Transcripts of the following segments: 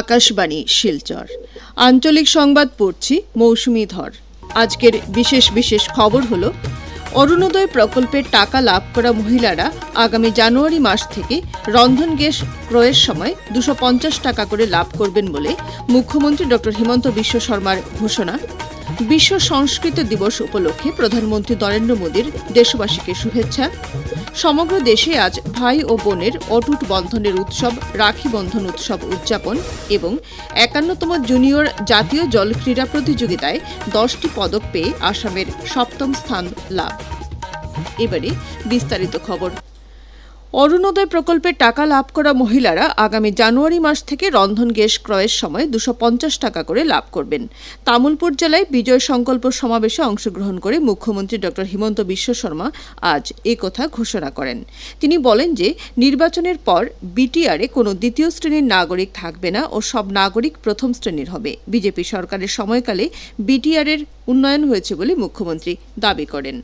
আকাশবাণী, শিলচর। আঞ্চলিক সংবাদ পড়ছি মৌসুমি ধর। আজকের বিশেষ বিশেষ খবর হলো, অরুণোদয় প্রকল্পের টাকা লাভ করা মহিলারা আগামী জানুয়ারি মাস থেকে রন্ধন গ্যাস ক্রয়ের সময় দুশো টাকা করে লাভ করবেন বলে মুখ্যমন্ত্রী ডক্টর হিমন্ত বিশ্ব শর্মার ঘোষণা। বিশ্ব সংস্কৃত দিবস উপলক্ষে প্রধানমন্ত্রী নরেন্দ্র মোদীর দেশবাসীকে শুভেচ্ছা। সমগ্র দেশে আজ ভাই ও বোনের অটুট বন্ধনের উৎসব, রাখি বন্ধন উৎসব উদযাপন এবং একান্নতম জুনিয়র জাতীয় জল ক্রীড়া প্রতিযোগিতায় দশটি পদক পেয়ে আসামের সপ্তম স্থান লাভ। এবারে বিস্তারিত খবর। অরুণোদয় প্রকল্পের টাকা লাভ করা মহিলারা আগামী জানুয়ারি মাস থেকে রন্ধন গ্যাস ক্রয়ের সময় দুশো পঞ্চাশ টাকা করে লাভ করবেন। তামুলপুর জেলায় বিজয় সংকল্প সমাবেশে অংশগ্রহণ করে মুখ্যমন্ত্রী ড হিমন্ত বিশ্ব শর্মা আজ এ কথা ঘোষণা করেন। তিনি বলেন যে, নির্বাচনের পর বিটিআরে কোনো দ্বিতীয় শ্রেণির নাগরিক থাকবে না ও সব নাগরিক প্রথম শ্রেণির হবে। বিজেপি সরকারের সময়কালে বিটিআরের উন্নয়ন হয়েছে বলে মুখ্যমন্ত্রী দাবি করেন।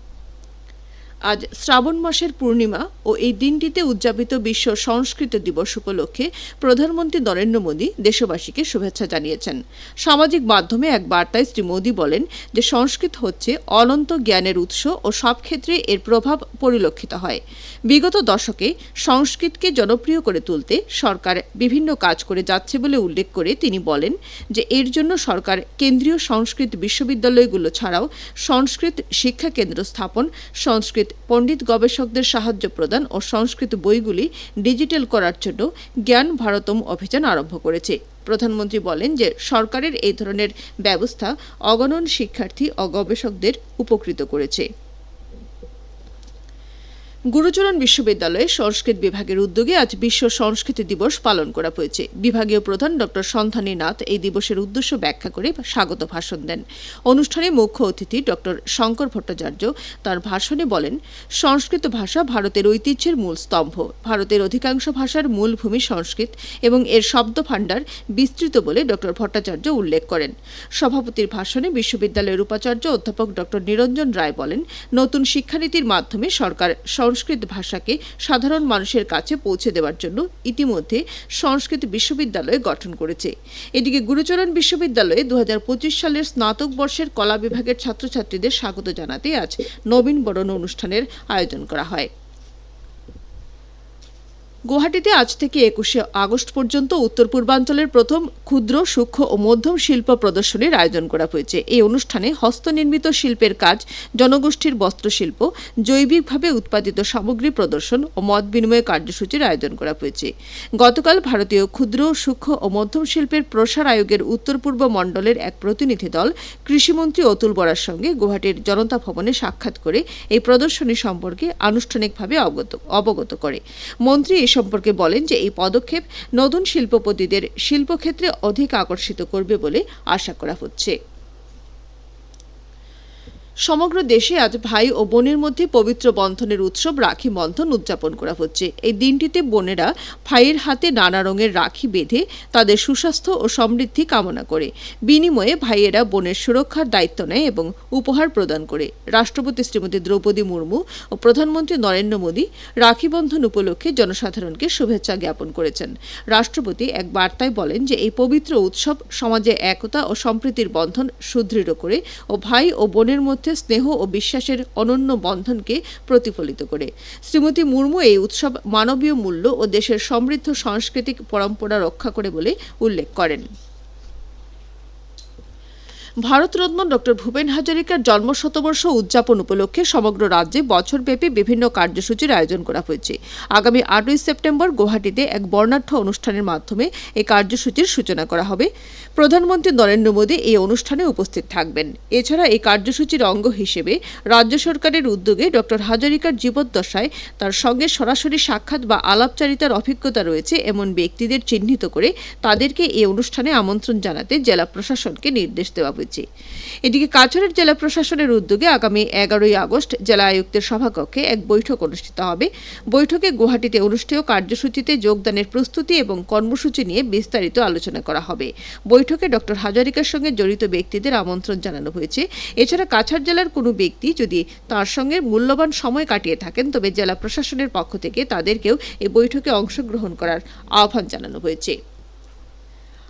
আজ শ্রাবণ মাসের পূর্ণিমা ও এই দিনটিতে উদযাপিত বিশ্ব সংস্কৃত দিবস উপলক্ষে প্রধানমন্ত্রী নরেন্দ্র মোদী দেশবাসীকে শুভেচ্ছা জানিয়েছেন। সামাজিক মাধ্যমে এক বার্তায় শ্রী মোদী বলেন যে সংস্কৃত হচ্ছে অনন্ত জ্ঞানের উৎস ও সব ক্ষেত্রে এর প্রভাব পরিলক্ষিত হয়। বিগত দশকে সংস্কৃতকে জনপ্রিয় করে তুলতে সরকার বিভিন্ন কাজ করে যাচ্ছে বলে উল্লেখ করে তিনি বলেন যে এর জন্য সরকার কেন্দ্রীয় সংস্কৃত বিশ্ববিদ্যালয়গুলো ছাড়াও সংস্কৃত শিক্ষা কেন্দ্র স্থাপন, সংস্কৃত পণ্ডিত গবেষকদের সাহায্য প্রদান ও সংস্কৃত বইগুলি ডিজিটাল করার জন্য জ্ঞান ভারতম অভিযান আরম্ভ করেছে। প্রধানমন্ত্রী বলেন যে সরকারের এই ধরনের ব্যবস্থা অগণন শিক্ষার্থী ও গবেষকদের উপকৃত করেছে। গুরুচরণ বিশ্ববিদ্যালয়ে সংস্কৃত বিভাগের উদ্যোগে আজ বিশ্ব সংস্কৃতি দিবস পালন করা হয়েছে। বিভাগীয় প্রধান ডক্টর সন্ধানী নাথ এই দিবসের উদ্দেশ্য ব্যাখ্যা করে স্বাগত ভাষণ দেন। অনুষ্ঠানে মুখ্য অতিথি ডক্টর শঙ্কর ভট্টাচার্য তার ভাষণে বলেন, সংস্কৃত ভাষা ভারতের ঐতিহ্যের মূল স্তম্ভ। ভারতের অধিকাংশ ভাষার মূল ভূমি সংস্কৃত এবং এর শব্দ ভাণ্ডার বিস্তৃত বলে ডক্টর ভট্টাচার্য উল্লেখ করেন। সভাপতির ভাষণে বিশ্ববিদ্যালয়ের উপাচার্য অধ্যাপক ডক্টর নিরঞ্জন রায় বলেন, নতুন শিক্ষানীতির মাধ্যমে সরকার সংস্কৃত ভাষাকে সাধারণ মানুষের কাছে পৌঁছে দেওয়ার জন্য ইতিমধ্যে সংস্কৃত বিশ্ববিদ্যালয় গঠন করেছে। এদিকে গুরুচরণ বিশ্ববিদ্যালয়ে দু হাজার পঁচিশ সালের স্নাতক বর্ষের কলা বিভাগের ছাত্রছাত্রীদের স্বাগত জানাতে আজ নবীন বরণ অনুষ্ঠানের আয়োজন করা হয়। গুয়াহাটিতে আজ থেকে একুশে আগস্ট পর্যন্ত উত্তর পূর্বাঞ্চলের প্রথম ক্ষুদ্র, সূক্ষ্ম ও মধ্যম শিল্প প্রদর্শনীর আয়োজন করা হয়েছে। এই অনুষ্ঠানে হস্তনির্মিত শিল্পের কাজ, জনগোষ্ঠীর বস্ত্রশিল্প, জৈবিকভাবে উৎপাদিত সামগ্রী প্রদর্শন ও মত বিনিময় কার্যসূচির আয়োজন করা হয়েছে। গতকাল ভারতীয় ক্ষুদ্র, সূক্ষ্ম ও মধ্যম শিল্পের প্রসার আয়োগের উত্তর পূর্ব মণ্ডলের এক প্রতিনিধি দল, কৃষিমন্ত্রী অতুল বরার সঙ্গে গুয়াহাটির জনতা ভবনে সাক্ষাৎ করে এই প্রদর্শনী সম্পর্কে আনুষ্ঠানিকভাবে অবগত করে। মন্ত্রী সম্পর্কে বলেন যে এই পদক্ষেপ নতুন শিল্পপতিদের শিল্পক্ষেত্রে অধিক আকর্ষিত করবে বলে আশা করা হচ্ছে। সমগ্র দেশে আজ ভাই ও বোনের মধ্যে পবিত্র বন্ধনের উৎসব রাখি বন্ধন উদযাপন করা হচ্ছে। এই দিনটিতে বোনেরা ভাইয়ের হাতে নানা রঙের রাখি বেঁধে তাদের সুস্বাস্থ্য ও সমৃদ্ধি কামনা করে। বিনিময়ে ভাইয়েরা বোনের সুরক্ষার দায়িত্ব নেয় এবং উপহার প্রদান করে। রাষ্ট্রপতি শ্রীমতী দ্রৌপদী মুর্মু ও প্রধানমন্ত্রী নরেন্দ্র মোদী রাখি বন্ধন উপলক্ষে জনসাধারণকে শুভেচ্ছা জ্ঞাপন করেছেন। রাষ্ট্রপতি এক বার্তায় বলেন যে, এই পবিত্র উৎসব সমাজে একতা ও সম্প্রীতির বন্ধন সুদৃঢ় করে ও ভাই ও বোনের মধ্যে স্নেহ ও বিশ্বাসের অনন্য বন্ধনকে প্রতিফলিত করে। শ্রীমতী মুর্মু এই উৎসব মানবীয় মূল্য ও দেশের সমৃদ্ধ সাংস্কৃতিক পরম্পরা রক্ষা করে বলে উল্লেখ করেন। ভারতরত্ন ডক্টর ভূপেন হাজারিকার জন্ম শতবর্ষ উদযাপন উপলক্ষে সমগ্র রাজ্যে বছরব্যাপী বিভিন্ন কার্যসূচির আয়োজন করা হয়েছে। আগামী আটই সেপ্টেম্বর গুয়াহাটিতে এক বর্ণাঢ্য অনুষ্ঠানের মাধ্যমে এই কার্যসূচির সূচনা করা হবে। প্রধানমন্ত্রী নরেন্দ্র মোদী এই অনুষ্ঠানে উপস্থিত থাকবেন। এছাড়া এই কার্যসূচির অঙ্গ হিসেবে রাজ্য সরকারের উদ্যোগে ডক্টর হাজারিকার জীবদ্দশায় তার সঙ্গে সরাসরি সাক্ষাৎ বা আলাপচারিতার অভিজ্ঞতা রয়েছে এমন ব্যক্তিদের চিহ্নিত করে তাদেরকে এই অনুষ্ঠানে আমন্ত্রণ জানাতে জেলা প্রশাসনকে নির্দেশ দেওয়া হয়েছে এদিকে কাছাড়ের জেলা প্রশাসনের উদ্যোগে আগামী এগারোই আগস্ট জেলা আয়ুক্তের সভাকক্ষে এক বৈঠক অনুষ্ঠিত হবে। বৈঠকে গুয়াহাটিতে অনুষ্ঠেয় কার্যসূচিতে যোগদানের প্রস্তুতি এবং কর্মসূচি নিয়ে বিস্তারিত আলোচনা করা হবে। বৈঠকে ডক্টর হাজারিকার সঙ্গে জড়িত ব্যক্তিদের আমন্ত্রণ জানানো হয়েছে। এছাড়া কাছাড় জেলার কোনো ব্যক্তি যদি তার সঙ্গে মূল্যবান সময় কাটিয়ে থাকেন, তবে জেলা প্রশাসনের পক্ষ থেকে তাদেরকেও এই বৈঠকে অংশগ্রহণ করার আহ্বান জানানো হয়েছে।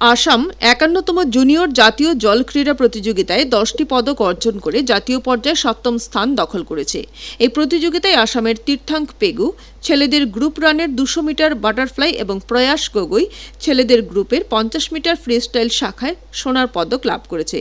আসাম একান্নতম জুনিয়র জাতীয় জল ক্রীড়া প্রতিযোগিতায় দশটি পদক অর্জন করে জাতীয় পর্যায়ে সপ্তম স্থান দখল করেছে। এই প্রতিযোগিতায় আসামের তীর্থাঙ্ক পেগু ছেলেদের গ্রুপ রানের দুশো মিটার বাটারফ্লাই এবং প্রয়াস গগৈ ছেলেদের গ্রুপের পঞ্চাশ মিটার ফ্রিস্টাইল শাখায় সোনার পদক লাভ করেছে।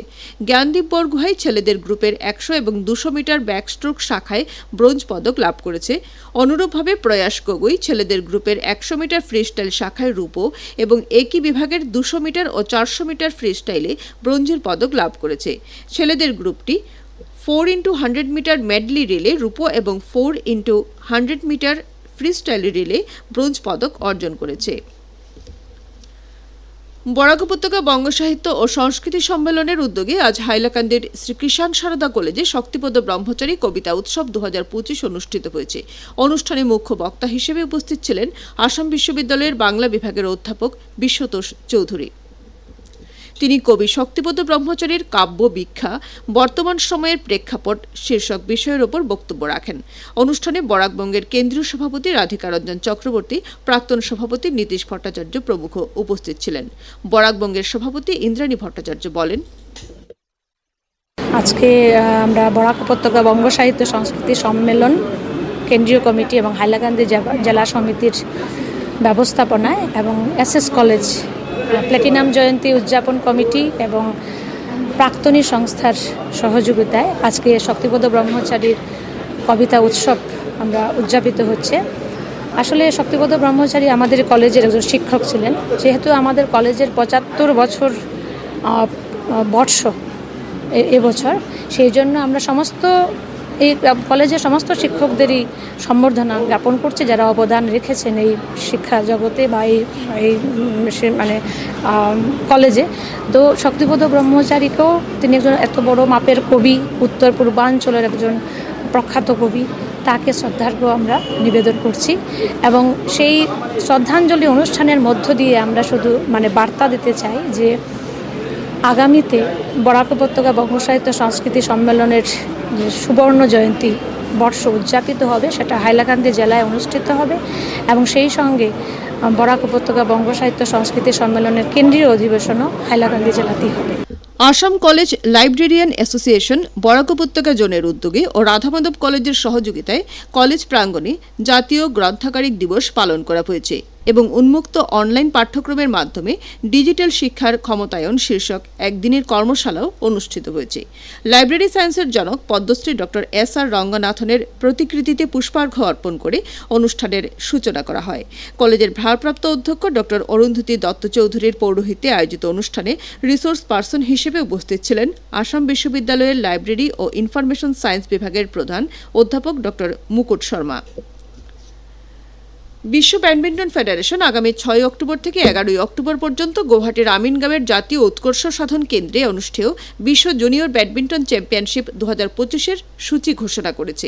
জ্ঞানদীপ বরগুহাই ছেলেদের গ্রুপের একশো এবং দুশো মিটার ব্যাকস্ট্রোক শাখায় ব্রোঞ্জ পদক লাভ করেছে। অনুরূপভাবে প্রয়াস গগৈ ছেলেদের গ্রুপের একশো মিটার ফ্রিস্টাইল শাখায় রূপো এবং একই বিভাগের দুশো মিটার ও চারশো মিটার ফ্রিস্টাইলে ব্রোঞ্জের পদক লাভ করেছে। ছেলেদের গ্রুপটি four into hundred metre medley relay রূপো এবং four into hundred metre freestyle relay bronze পদক অর্জন করেছে। বরাক উপত্যকা বঙ্গ সাহিত্য ও সংস্কৃতি সম্মেলনের উদ্যোগে আজ হাইলাকান্দির শ্রী কৃষাণ সারদা কলেজে শক্তিপদ ব্রহ্মচারী কবিতা উৎসব দু হাজার পঁচিশ অনুষ্ঠিত হয়েছে। অনুষ্ঠানে মুখ্য বক্তা হিসেবে উপস্থিত ছিলেন আসাম বিশ্ববিদ্যালয়ের বাংলা বিভাগের অধ্যাপক বিশ্বতোষ চৌধুরী। তিনি কবি শক্তিপদ ব্রহ্মচারীর কাব্য বিখ্যা বর্তমান সময়ের প্রেক্ষাপট শীর্ষক বিষয়ের ওপর বক্তব্য রাখেন। অনুষ্ঠানে বরাকবঙ্গের কেন্দ্রীয় সভাপতি রাধিকা রঞ্জন চক্রবর্তী, প্রাক্তন সভাপতি নীতিশ ভট্টাচার্য প্রমুখ উপস্থিত ছিলেন। বরাকবঙ্গের সভাপতি ইন্দ্রাণী ভট্টাচার্য বলেন, আজকে আমরা বরাক উপত্যকা বঙ্গ সাহিত্য সংস্কৃতি সম্মেলন কেন্দ্রীয় কমিটি এবং হাইলাকান্দি জেলা- সমিতির ব্যবস্থাপনায় এবং এস এস কলেজ প্ল্যাটিনাম জয়ন্তী উদযাপন কমিটি এবং প্রাক্তনী সংস্থার সহযোগিতায় আজকে শক্তিপদ ব্রহ্মচারীর কবিতা উৎসব আমরা উদযাপিত হচ্ছে। আসলে শক্তিপদ ব্রহ্মচারী আমাদের কলেজের একজন শিক্ষক ছিলেন। যেহেতু আমাদের কলেজের পঁচাত্তর বছর বর্ষ এবছর, সেই জন্য আমরা সমস্ত এই কলেজের সমস্ত শিক্ষকদেরই সম্বর্ধনা জ্ঞাপন করছে, যারা অবদান রেখেছেন এই শিক্ষা জগতে বা এই এই মানে কলেজে। তো শক্তিপদ ব্রহ্মচারীকেও তিনি একজন এত বড় মাপের কবি, উত্তর পূর্বাঞ্চলের একজন প্রখ্যাত কবি, তাকে শ্রদ্ধার্ঘ্য আমরা নিবেদন করছি এবং সেই শ্রদ্ধাঞ্জলি অনুষ্ঠানের মধ্য দিয়ে আমরা শুধু মানে বার্তা দিতে চাই যে আগামীতে বরাক উপত্যকা বঙ্গ সাহিত্য সংস্কৃতি সম্মেলনের যে সুবর্ণ জয়ন্তী বর্ষ উদযাপিত হবে, সেটা হাইলাকান্দি জেলায় অনুষ্ঠিত হবে এবং সেই সঙ্গে বরাক উপত্যকা বঙ্গ সাহিত্য সংস্কৃতি সম্মেলনের কেন্দ্রীয় অধিবেশনও হাইলাকান্দি জেলাতেই হবে। Assam college librarian association Barak উপত্যকা জোনের উদ্যোগে ও রাধামাধব কলেজের সহযোগিতায় কলেজ প্রাঙ্গণে জাতীয় গ্রন্থাগারিক দিবস পালন করা হয়েছে। এবং উন্মুক্ত অনলাইন পাঠ্যক্রমের মাধ্যমে ডিজিটাল শিক্ষার ক্ষমতায়ন শীর্ষক একদিনের কর্মশালাও অনুষ্ঠিত হয়েছে। লাইব্রেরি সায়েন্সের জনক পদ্মশ্রী ডক্টর এস আর রঙ্গনাথনের প্রতিকৃতিতে পুষ্পার্ঘ্য অর্পণ করে অনুষ্ঠানের সূচনা করা হয়। কলেজের ভারপ্রাপ্ত অধ্যক্ষ ডক্টর অরুন্ধতী দত্ত চৌধুরীর পৌরোহিত্যে আয়োজিত অনুষ্ঠানে রিসোর্স পার্সন হিসেবে উপস্থিত ছিলেন আসাম বিশ্ববিদ্যালয়ের লাইব্রেরি ও ইনফরমেশন সায়েন্স বিভাগের প্রধান অধ্যাপক ডক্টর মুকুট শর্মা। বিশ্ব ব্যাডমিন্টন ফেডারেশন আগামী ছয় অক্টোবর থেকে এগারোই অক্টোবর পর্যন্ত গৌহাটির আমিনগাঁওয়ের জাতীয় উৎকর্ষ সাধন কেন্দ্রে অনুষ্ঠেয় বিশ্ব জুনিয়র ব্যাডমিন্টন চ্যাম্পিয়নশিপ দু হাজার পঁচিশের সূচি ঘোষণা করেছে।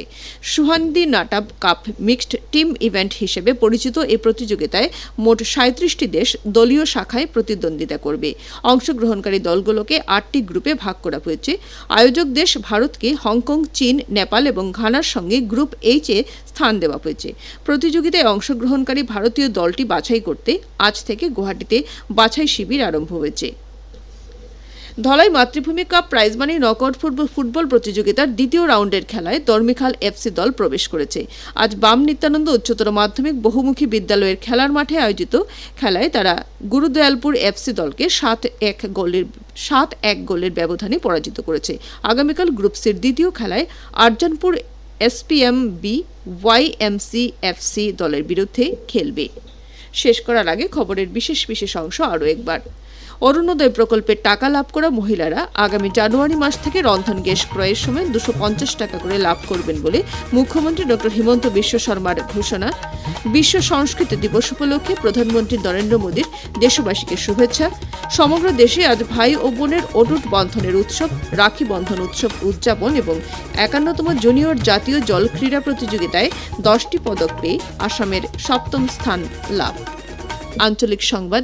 সুহান্দি নাটাব কাপ মিক্সড টিম ইভেন্ট হিসেবে পরিচিত এই প্রতিযোগিতায় মোট সাঁত্রিশটি দেশ দলীয় শাখায় প্রতিদ্বন্দ্বিতা করবে। অংশগ্রহণকারী দলগুলোকে আটটি গ্রুপে ভাগ করা হয়েছে। আয়োজক দেশ ভারতকে হংকং, চীন, নেপাল এবং ঘানার সঙ্গে গ্রুপ এইচে স্থান দেওয়া হয়েছে। প্রতিযোগিতায় অংশগ্রহণকারী ভারতীয় দলটি বাছাই করতে আজ থেকে গুয়াহাটিতে বাছাই শিবির আরম্ভ হয়েছে। Dhalai Matribhumi cup prize money knockout football football প্রতিযোগিতার দ্বিতীয় রাউন্ডের খেলায় দর্মিখাল এফসি দল প্রবেশ করেছে। আজ বাম নিত্যানন্দ উচ্চতর মাধ্যমিক বহুমুখী বিদ্যালয়ের খেলার মাঠে আয়োজিত খেলায় তারা গুরুদয়ালপুর এফসি দলকে সাত এক গোলের, সাত এক গোলের ব্যবধানে পরাজিত করেছে। আগামীকাল গ্রুপ সির দ্বিতীয় খেলায় Arjanpur SPM B YMC FC দলের বিরুদ্ধে খেলবে। শেষ করার আগে খবরের বিশেষ বিশেষ অংশ আরও একবার। অরুণোদয় প্রকল্পের টাকা লাভ করা মহিলারা আগামী জানুয়ারি মাস থেকে রন্ধন গ্যাস ক্রয়ের সময় দুশো পঞ্চাশ টাকা করে লাভ করবেন বলে মুখ্যমন্ত্রী ডক্টর হিমন্ত বিশ্ব শর্মার ঘোষণা। বিশ্ব সংস্কৃত দিবস উপলক্ষে প্রধানমন্ত্রী নরেন্দ্র মোদীর দেশবাসীকে শুভেচ্ছা। সমগ্র দেশে আজ ভাই ও বোনের অটুট বন্ধনের উৎসব, রাখি বন্ধন উৎসব উদযাপন এবং একান্নতম জুনিয়র জাতীয় জল ক্রীড়া প্রতিযোগিতায় দশটি পদক পেয়ে আসামের সপ্তম স্থান লাভ। আঞ্চলিক সংবাদ